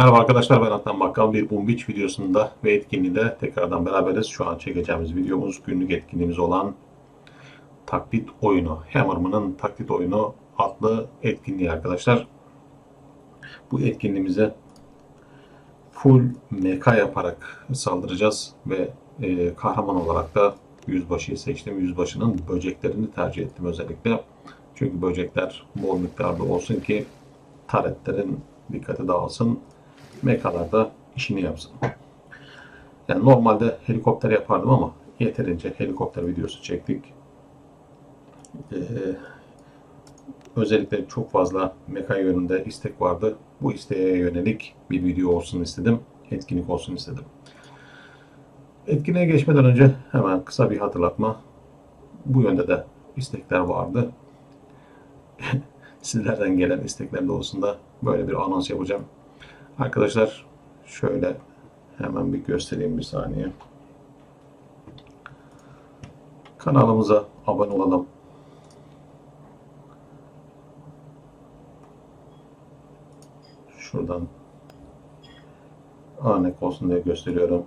Merhaba arkadaşlar ben Adnan Bakkal bir Beach videosunda ve etkinliğinde tekrardan beraberiz. Şu an çekeceğimiz videomuz günlük etkinliğimiz olan taklit oyunu. Hammerman'ın taklit oyunu adlı etkinliği arkadaşlar. Bu etkinliğimize full MK yaparak saldıracağız ve e, kahraman olarak da yüzbaşıyı seçtim. Yüzbaşının böceklerini tercih ettim özellikle. Çünkü böcekler bol miktarda olsun ki taretlerin dikkati dağılsın. Mekalarda işini yapsın. Yani normalde helikopter yapardım ama yeterince helikopter videosu çektik. Ee, özellikle çok fazla meka yönünde istek vardı. Bu isteğe yönelik bir video olsun istedim. Etkinlik olsun istedim. Etkinliğe geçmeden önce hemen kısa bir hatırlatma. Bu yönde de istekler vardı. Sizlerden gelen istekler doğusunda böyle bir anons yapacağım. Arkadaşlar şöyle hemen bir göstereyim bir saniye. Kanalımıza abone olalım. Şuradan örnek olsun diye gösteriyorum.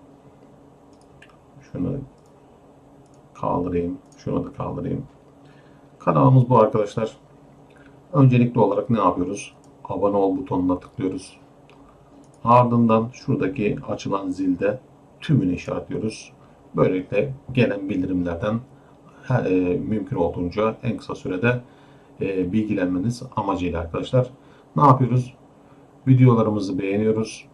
Şunu kaldırayım. Şunu da kaldırayım. Kanalımız bu arkadaşlar. Öncelikli olarak ne yapıyoruz? Abone ol butonuna tıklıyoruz. Ardından şuradaki açılan zilde tümünü işaretliyoruz. Böylelikle gelen bildirimlerden e, mümkün olduğunca en kısa sürede e, bilgilenmeniz amacıyla arkadaşlar. Ne yapıyoruz? Videolarımızı beğeniyoruz.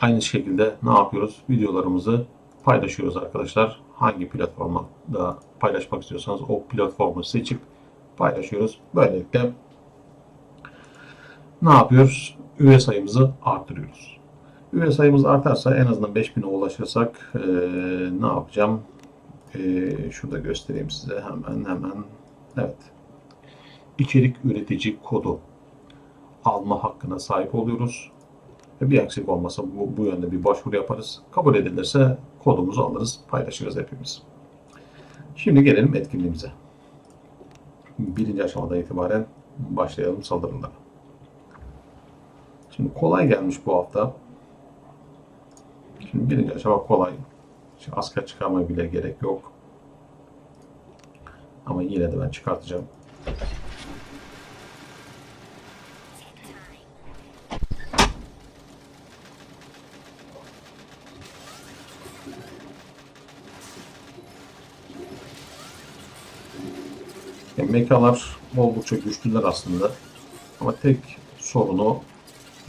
Aynı şekilde ne yapıyoruz? Videolarımızı paylaşıyoruz arkadaşlar. Hangi platforma da paylaşmak istiyorsanız o platformu seçip paylaşıyoruz. Böylelikle ne yapıyoruz? Üye sayımızı arttırıyoruz. Üye sayımız artarsa en azından 5000'e ulaşırsak e, ne yapacağım? E, şurada göstereyim size hemen hemen. Evet. İçerik üretici kodu alma hakkına sahip oluyoruz. Ve bir aksilik olmasa bu, bu yönde bir başvuru yaparız. Kabul edilirse kodumuzu alırız, paylaşırız hepimiz. Şimdi gelelim etkinliğimize. Birinci aşamadan itibaren başlayalım saldırılara. Şimdi kolay gelmiş bu hafta. Şimdi birinci aşama kolay. Şimdi asker çıkarmaya bile gerek yok. Ama yine de ben çıkartacağım. Mekalar oldukça güçlüler aslında. Ama tek sorunu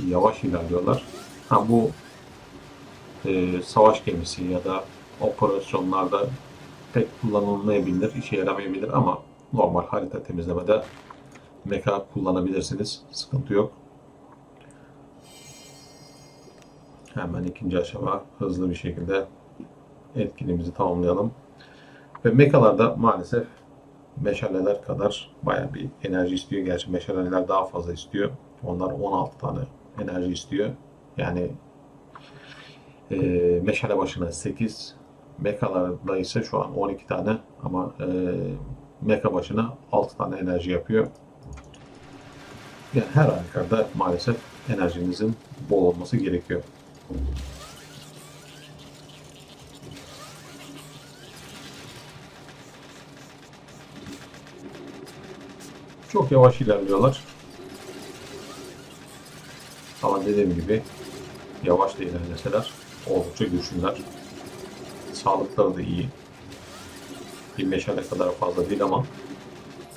yavaş ilerliyorlar. Ha bu e, savaş gemisi ya da operasyonlarda pek kullanılmayabilir, işe yaramayabilir ama normal harita temizlemede meka kullanabilirsiniz. Sıkıntı yok. Hemen ikinci aşama hızlı bir şekilde etkinliğimizi tamamlayalım. Ve mekalarda maalesef meşaleler kadar bayağı bir enerji istiyor. Gerçi meşaleler daha fazla istiyor. Onlar 16 tane enerji istiyor. Yani e, meşale başına 8, mekalarda ise şu an 12 tane ama e, meka başına 6 tane enerji yapıyor. Yani her halükarda maalesef enerjinizin bol olması gerekiyor. Çok yavaş ilerliyorlar. Ama dediğim gibi yavaş da ilerleseler oldukça güçlüler. Sağlıkları da iyi. Bir meşale kadar fazla değil ama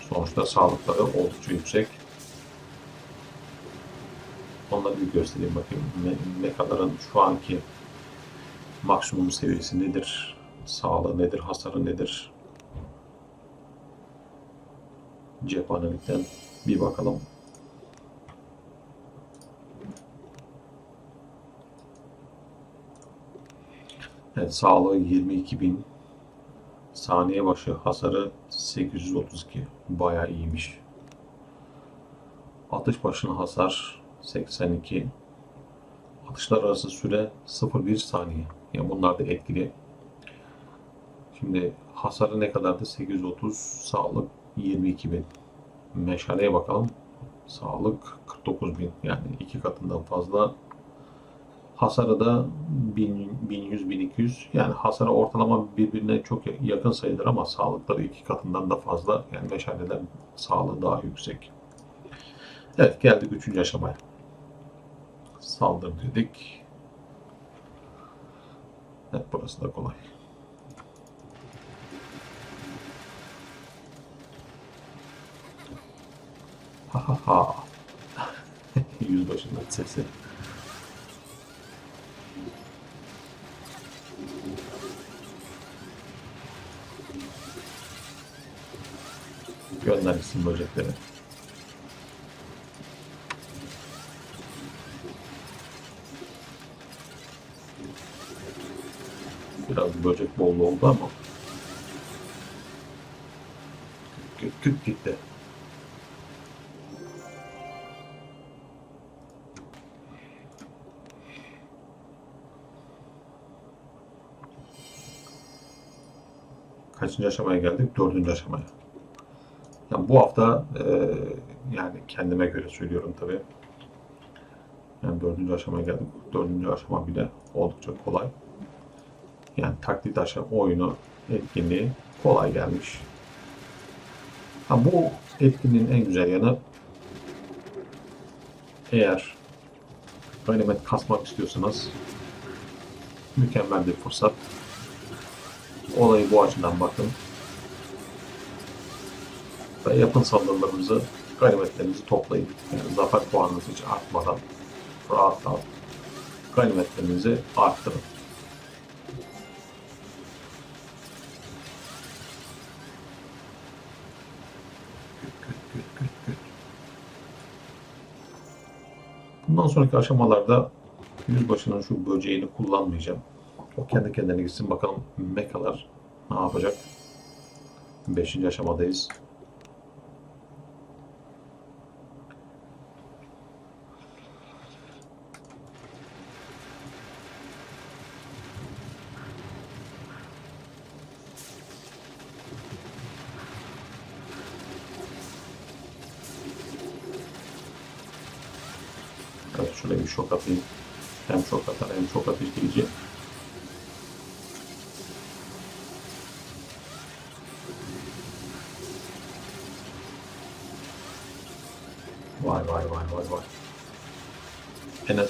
sonuçta sağlıkları oldukça yüksek. Onları bir göstereyim bakayım. Ne, ne kadarın şu anki maksimum seviyesi nedir? Sağlığı nedir? Hasarı nedir? cephanelikten bir bakalım. Evet, sağlığı 22.000 saniye başı hasarı 832 bayağı iyiymiş. Atış başına hasar 82 atışlar arası süre 0.1 saniye. Yani bunlar da etkili. Şimdi hasarı ne kadardı? 830 sağlık 22.000. Meşaleye bakalım. Sağlık 49.000 yani iki katından fazla. Hasarı da 1000, 1100, 1200. Yani hasarı ortalama birbirine çok yakın sayılır ama sağlıkları iki katından da fazla. Yani meşaleler sağlığı daha yüksek. Evet geldik üçüncü aşamaya. Saldır dedik. Evet burası da kolay. Ha ha ha. Yüzbaşının sesi. Göndermişsin böcekleri. Biraz böcek bollu oldu ama küt küt gitti. Kaçıncı aşamaya geldik? Dördüncü aşamaya. Bu hafta e, yani kendime göre söylüyorum tabii. Yani dördüncü aşamaya geldik. Dördüncü aşama bile oldukça kolay. Yani taklit aşama oyunu etkinliği kolay gelmiş. Ha, bu etkinliğin en güzel yanı eğer ganimet kasmak istiyorsanız mükemmel bir fırsat. Olayı bu açıdan bakın. Ve yapın saldırılarınızı, ganimetlerinizi toplayın. Yani zafer puanınız hiç artmadan rahat rahat ganimetlerinizi arttırın. Bundan sonraki aşamalarda yüzbaşının şu böceğini kullanmayacağım. O kendi kendine gitsin bakalım mekalar ne yapacak. Beşinci aşamadayız. Evet şöyle bir şok atayım. Hem şok atar hem şok ateşleyici. Vay vay vay vay vay. En az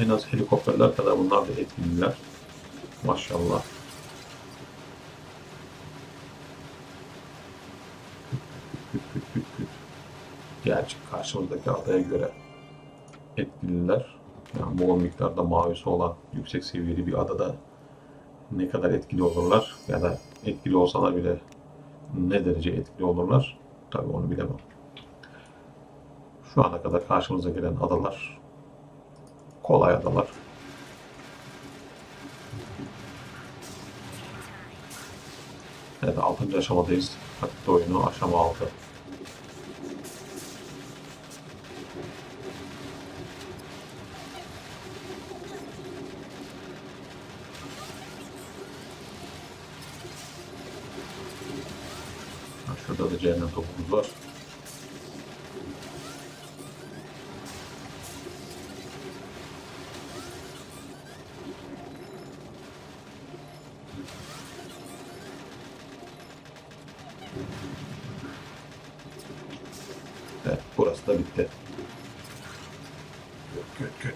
en az helikopterler kadar bunlar da etkinler. Maşallah. Gerçi karşımızdaki adaya göre etkililer. Yani bol miktarda mavisi olan yüksek seviyeli bir adada ne kadar etkili olurlar ya da etkili olsalar bile ne derece etkili olurlar tabi onu bilemem. Şu ana kadar karşımıza gelen adalar kolay adalar. Evet 6. aşamadayız. Taktik oyunu aşama 6. Şurada da cehennem topumuz var. Evet, burası da bitti. Güt güt.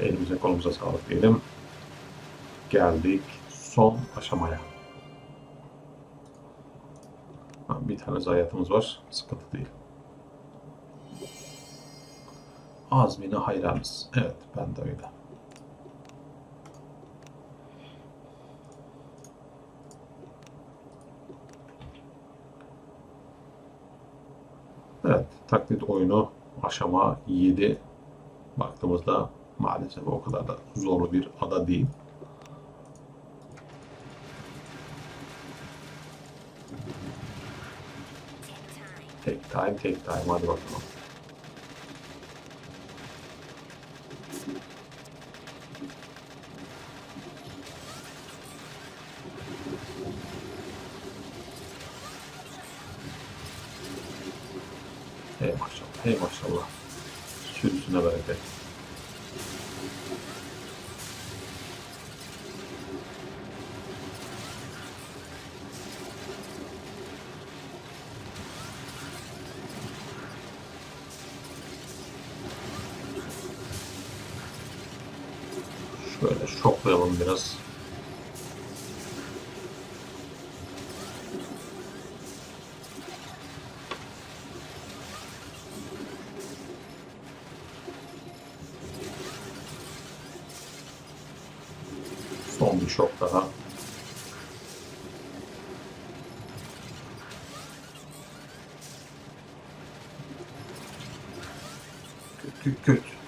Elimize kolumuza sağlık diyelim. Geldik son aşamaya. Tane zayiatımız var. Sıkıntı değil. Azmine hayranız. Evet ben de öyle. Evet taklit oyunu aşama 7 baktığımızda maalesef o kadar da zorlu bir ada değil. Take time, take time. Hadi bakalım. Ey maşallah, ey maşallah. Sürüsüne bereket. Şöyle şoklayalım biraz. Son bir şok daha. Küt küt.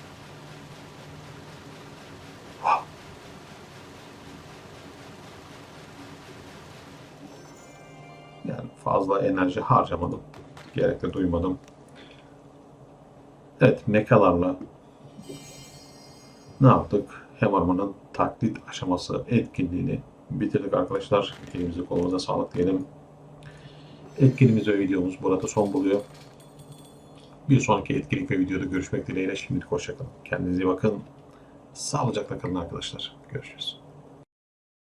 Fazla enerji harcamadım. Gerek de duymadım. Evet, mekalarla ne yaptık? Hammerman'ın taklit aşaması etkinliğini bitirdik arkadaşlar. Elimize kolumuza sağlık diyelim. Etkinliğimiz ve videomuz burada son buluyor. Bir sonraki etkinlik ve videoda görüşmek dileğiyle şimdilik hoşçakalın. Kendinize iyi bakın. Sağlıcakla kalın arkadaşlar. Görüşürüz.